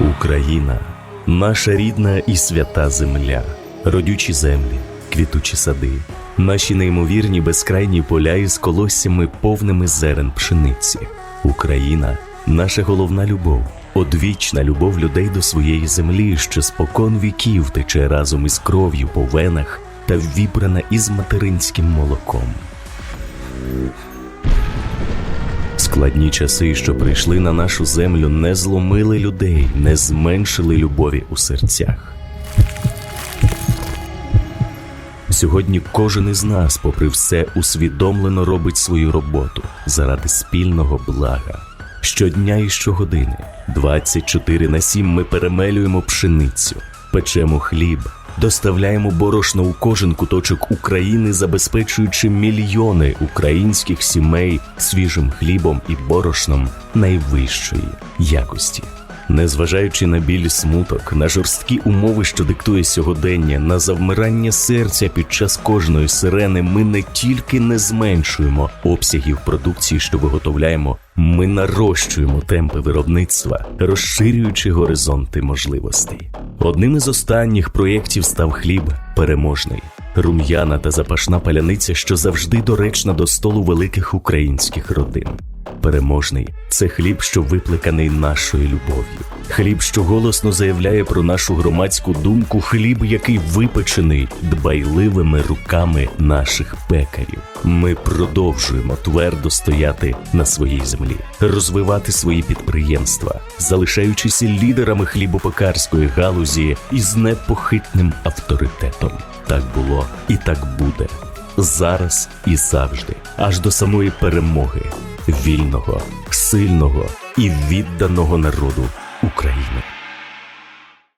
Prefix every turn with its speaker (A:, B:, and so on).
A: Україна, наша рідна і свята земля, родючі землі, квітучі сади, наші неймовірні безкрайні поля із колоссями повними зерен пшениці. Україна, наша головна любов, одвічна любов людей до своєї землі, що спокон віків тече разом із кров'ю по венах та вібрана із материнським молоком. Складні часи, що прийшли на нашу землю, не зломили людей, не зменшили любові у серцях. Сьогодні кожен із нас, попри все, усвідомлено робить свою роботу заради спільного блага. Щодня і щогодини, 24 на 7 ми перемелюємо пшеницю, печемо хліб, доставляємо борошно у кожен куточок України, забезпечуючи мільйони українських сімей свіжим хлібом і борошном найвищої якості. Незважаючи на біль смуток, на жорсткі умови, що диктує сьогодення, на завмирання серця під час кожної сирени, ми не тільки не зменшуємо обсягів продукції, що виготовляємо, ми нарощуємо темпи виробництва, розширюючи горизонти можливостей. Одним із останніх проєктів став хліб переможний, рум'яна та запашна паляниця, що завжди доречна до столу великих українських родин. Переможний це хліб, що випликаний нашою любов'ю. Хліб, що голосно заявляє про нашу громадську думку, хліб, який випечений дбайливими руками наших пекарів. Ми продовжуємо твердо стояти на своїй землі, розвивати свої підприємства, залишаючися лідерами хлібопекарської галузі із непохитним авторитетом. Так було і так буде зараз і завжди, аж до самої перемоги вільного, сильного і відданого народу України.